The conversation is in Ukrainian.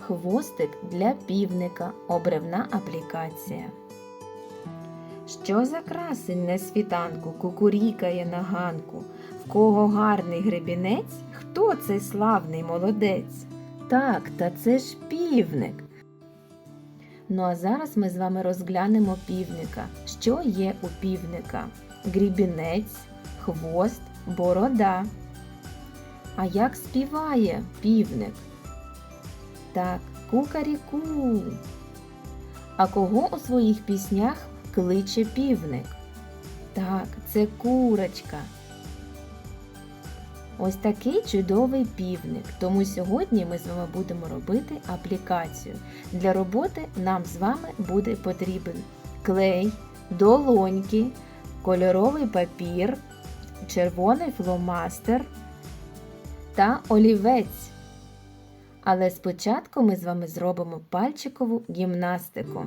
хвостик для півника, обривна аплікація. Що за красень на світанку кукурікає на ганку? В кого гарний гребінець? Хто цей славний молодець? Так, та це ж півник. Ну а зараз ми з вами розглянемо півника. Що є у півника? Грібінець, хвост, борода. А як співає півник? Так, кукаріку. А кого у своїх піснях кличе півник? Так, це курочка. Ось такий чудовий півник. Тому сьогодні ми з вами будемо робити аплікацію. Для роботи нам з вами буде потрібен клей, долоньки, кольоровий папір, червоний фломастер та олівець. Але спочатку ми з вами зробимо пальчикову гімнастику.